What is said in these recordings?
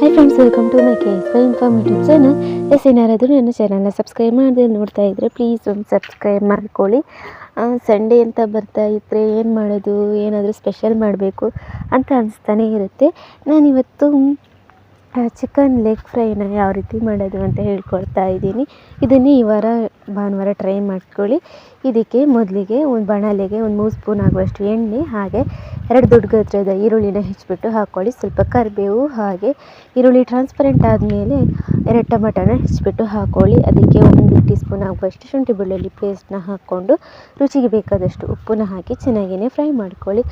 Hi friends welcome to my K S informative channel S ಏನಾರಾದರೂ ನನ್ನ ಚಾನಲ್ನ subscribe ಮಾಡದೆ ನೋಡ್ತಾ ಇದ್ದರೆ ಪ್ಲೀಸ್ ಒಂದು ಸಬ್ಸ್ಕ್ರೈಬ್ ಮಾಡ್ಕೊಳ್ಳಿ. ಸಂಡೇ ಅಂತ ಬರ್ತಾ ಇದ್ದರೆ ಏನು ಮಾಡೋದು? ಏನಾದರೂ ಸ್ಪೆಷಲ್ ಮಾಡಬೇಕು ಅಂತ ಅನಿಸ್ತಾನೇ ಇರುತ್ತೆ. ನಾನಿವತ್ತು ಚಿಕನ್ ಲೆಗ್ ಫ್ರೈನ ಯಾವ ರೀತಿ ಮಾಡೋದು ಅಂತ ಹೇಳ್ಕೊಡ್ತಾ ಇದ್ದೀನಿ. ಇದನ್ನೇ ಈ ವಾರ ಭಾನುವಾರ ಟ್ರೈ ಮಾಡ್ಕೊಳ್ಳಿ. ಇದಕ್ಕೆ ಮೊದಲಿಗೆ ಒಂದು ಬಾಣಲೆಗೆ ಒಂದು ಮೂರು ಸ್ಪೂನ್ ಆಗುವಷ್ಟು ಎಣ್ಣೆ, ಹಾಗೆ ಎರಡು ದೊಡ್ಡ ಗಾತ್ರದ ಈರುಳ್ಳಿನ ಹೆಚ್ಚಿಬಿಟ್ಟು ಹಾಕ್ಕೊಳ್ಳಿ. ಸ್ವಲ್ಪ ಕರಿಬೇವು, ಹಾಗೆ ಈರುಳ್ಳಿ ಟ್ರಾನ್ಸ್ಪರೆಂಟ್ ಆದಮೇಲೆ ಎರಡು ಟೊಮೆಟೊನ ಹೆಚ್ಚಿಬಿಟ್ಟು ಹಾಕ್ಕೊಳ್ಳಿ. ಅದಕ್ಕೆ ಒಂದು ಟೀ ಸ್ಪೂನ್ ಆಗುವಷ್ಟು ಶುಂಠಿ ಬೆಳ್ಳುಳ್ಳಿ ಪೇಸ್ಟ್ನ ಹಾಕ್ಕೊಂಡು ರುಚಿಗೆ ಬೇಕಾದಷ್ಟು ಉಪ್ಪನ್ನ ಹಾಕಿ ಚೆನ್ನಾಗಿಯೇ ಫ್ರೈ ಮಾಡ್ಕೊಳ್ಳಿ.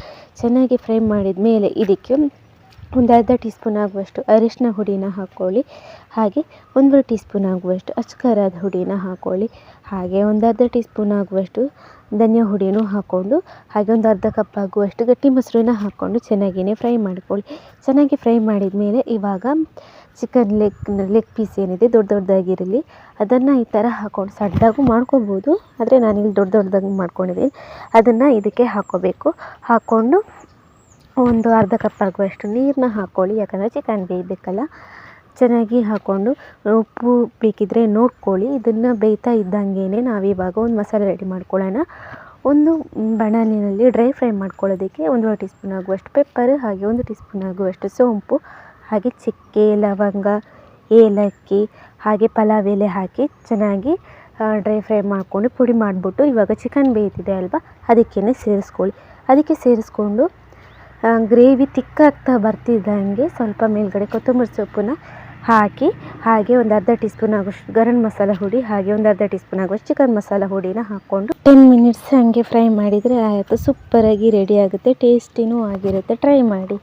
ಚೆನ್ನಾಗಿ ಫ್ರೈ ಮಾಡಿದ ಮೇಲೆ ಇದಕ್ಕೆ ಒಂದು ಅರ್ಧ ಟೀ ಸ್ಪೂನ್ ಆಗುವಷ್ಟು ಅರಿಶಿನ ಹುಡಿನ ಹಾಕ್ಕೊಳ್ಳಿ. ಹಾಗೆ ಒಂದೂವರೆ ಟೀ ಸ್ಪೂನ್ ಆಗುವಷ್ಟು ಅಚ್ಕರದ ಹುಡಿನ ಹಾಕ್ಕೊಳ್ಳಿ. ಹಾಗೆ ಒಂದು ಅರ್ಧ ಟೀ ಸ್ಪೂನ್ ಆಗುವಷ್ಟು ಧನಿಯಾ ಹುಡಿನೂ ಹಾಕ್ಕೊಂಡು, ಹಾಗೆ ಒಂದು ಅರ್ಧ ಕಪ್ ಆಗುವಷ್ಟು ಗಟ್ಟಿ ಮೊಸರನ್ನ ಹಾಕ್ಕೊಂಡು ಚೆನ್ನಾಗಿಯೇ ಫ್ರೈ ಮಾಡ್ಕೊಳ್ಳಿ. ಚೆನ್ನಾಗಿ ಫ್ರೈ ಮಾಡಿದ ಮೇಲೆ ಇವಾಗ ಚಿಕನ್ ಲೆಗ್ ಲೆಗ್ ಪೀಸ್ ಏನಿದೆ ದೊಡ್ಡ ದೊಡ್ಡದಾಗಿರಲಿ, ಅದನ್ನು ಈ ಥರ ಹಾಕ್ಕೊಂಡು ಸಡ್ಡಾಗೂ ಮಾಡ್ಕೊಬೋದು. ಆದರೆ ನಾನಿಲ್ಲಿ ದೊಡ್ಡ ದೊಡ್ಡದಾಗಿ ಮಾಡ್ಕೊಂಡಿದ್ದೀನಿ. ಅದನ್ನು ಇದಕ್ಕೆ ಹಾಕ್ಕೋಬೇಕು. ಹಾಕ್ಕೊಂಡು ಒಂದು ಅರ್ಧ ಕಪ್ ಆಗುವಷ್ಟು ನೀರನ್ನ ಹಾಕ್ಕೊಳ್ಳಿ, ಯಾಕಂದರೆ ಚಿಕನ್ ಬೇಯಬೇಕಲ್ಲ. ಚೆನ್ನಾಗಿ ಹಾಕ್ಕೊಂಡು ಉಪ್ಪು ಬೇಕಿದ್ದರೆ ನೋಡ್ಕೊಳ್ಳಿ, ಇದನ್ನು ಬೇಯ್ತಾ ಇದ್ದಂಗೆ ಇವಾಗ ಒಂದು ಮಸಾಲೆ ರೆಡಿ ಮಾಡ್ಕೊಳ್ಳೋಣ. ಒಂದು ಬಾಣಲಿನಲ್ಲಿ ಡ್ರೈ ಫ್ರೈ ಮಾಡ್ಕೊಳ್ಳೋದಕ್ಕೆ ಒಂದು ಟೀ ಸ್ಪೂನ್ ಆಗುವಷ್ಟು ಪೆಪ್ಪರ್, ಹಾಗೆ ಒಂದು ಟೀ ಸ್ಪೂನ್ ಆಗುವಷ್ಟು ಸೋಂಪು, ಹಾಗೆ ಚಕ್ಕೆ, ಲವಂಗ, ಏಲಕ್ಕಿ, ಹಾಗೆ ಪಲಾವ್ ಎಲೆ ಹಾಕಿ ಚೆನ್ನಾಗಿ ಡ್ರೈ ಫ್ರೈ ಮಾಡಿಕೊಂಡು ಪುಡಿ ಮಾಡಿಬಿಟ್ಟು ಇವಾಗ ಚಿಕನ್ ಬೇಯ್ತಿದೆ ಅಲ್ವಾ? ಅದಕ್ಕೇ ಸೇರಿಸ್ಕೊಳ್ಳಿ. ಅದಕ್ಕೆ ಸೇರಿಸ್ಕೊಂಡು ಗ್ರೇವಿ ತಿಕ್ಕಾಗ್ತಾ ಬರ್ತಿದ್ದಂಗೆ ಸ್ವಲ್ಪ ಮೇಲ್ಗಡೆ ಕೊತ್ತಂಬರಿ ಸೊಪ್ಪನ್ನ ಹಾಕಿ, ಹಾಗೆ ಒಂದು ಅರ್ಧ ಟೀ ಸ್ಪೂನ್ ಆಗುವಷ್ಟು ಗರಂ ಮಸಾಲ ಹುಡಿ, ಹಾಗೆ ಒಂದು ಅರ್ಧ ಟೀ ಸ್ಪೂನ್ ಆಗುವಷ್ಟು ಚಿಕನ್ ಮಸಾಲ ಹುಡಿನ ಹಾಕ್ಕೊಂಡು ಟೆನ್ ಮಿನಿಟ್ಸ್ ಹಾಗೆ ಫ್ರೈ ಮಾಡಿದರೆ ಆಯಿತು. ಸೂಪರಾಗಿ ರೆಡಿ ಆಗುತ್ತೆ ಟೇಸ್ಟಿನೂ ಆಗಿರುತ್ತೆ. ಟ್ರೈ ಮಾಡಿ.